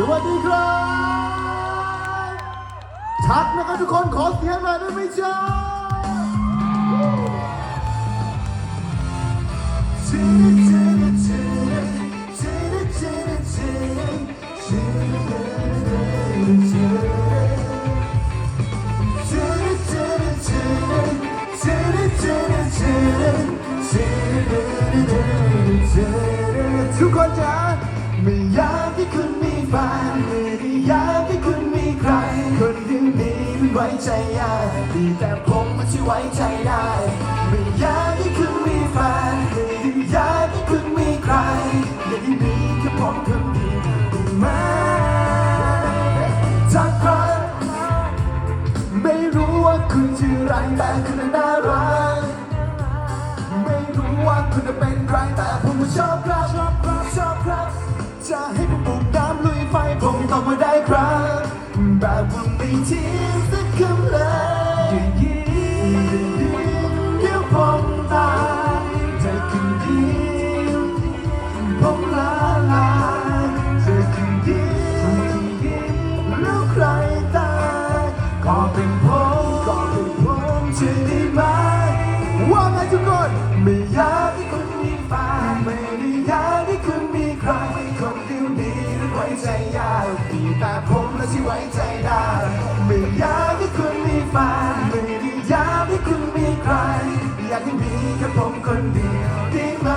สวัสดีครับ ชัดนะครับทุกคนขอเสียงหน่อยได้ไหมจ๊ะทุกคนจ๋าไม่อยาก แฟนไม่ได้อยากให้คุณมีใคร คนที่มีมันไว้ใจยากดีแต่ผมมันที่ไว้ใจได้ไม่อยากให้คุณมีแฟนไม่ได้อยากให้คุณมีใครอยากให้มีแค่ผมคนเดียวได้ไหมจากครั้งไม่รู้ว่าคุณชื่ออะไรแต่คุณน่ารักไม่รู้ว่าคุณจะเป็นใครแต่ผมชอบครับชอบคร แบบว่าไม่ทิ้งสักคำเลยอย่ายิ้มอย่ายิ้มเดี๋ยวผมตายเธอคืนยิ้มผมละลายเธอคืนยิ้มยิ้มแล้วใครตายก็เป็นผมก็เป็นผมจะได้ไหมว่าไงทุกคนไม่อยากให้คุณมีแฟนไม่ได้อยากให้คุณมีใครคนเดียวนี้นั้นไว้ใจยากมีแต่ผมและที่ไว้ใจ คุณมีแฟนไม่ได้อยากให้คุณมีใคร อยากให้มีแค่ผมคนเดียวได้ไหม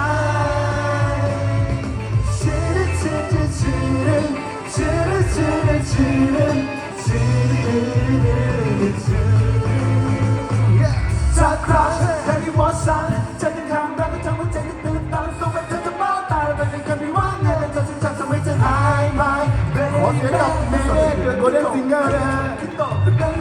ชิดชิดชิดชิดชิดชิดชิดชิดชิดจากครั้งแค่ที่ว่าฉันใจกันคำรักก็ทำให้ใจกันตื่นตาส่งไปเธอจะบ้าตายไปในกันไม่ว่าไงแต่เธอฉันทำให้เธอหายไปขอเสียงกับเมเดอร์โกลเด้นซิงเกอร์นะฮะ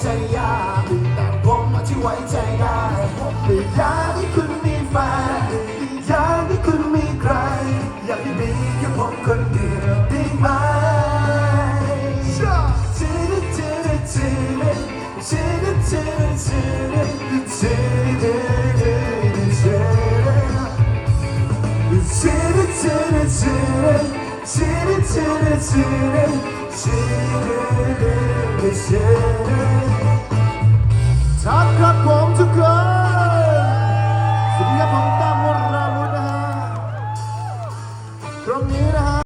ใจยากแต่ผมที่ไว้ใจได้ไม่อยากให้คุณมีแฟนไม่อยากให้คุณมีใคร อยากให้มีแค่ผมคนเดียวได้ไหมชีวิตชีวิตชีวิตชีวิตชีวิตชีวิตชีวิตชีวิตชีวิตชีวิตชีวิตชีวิตชีวิตชีวิตชีวิตชีวิตชีวิตชีวิตชัดครั descended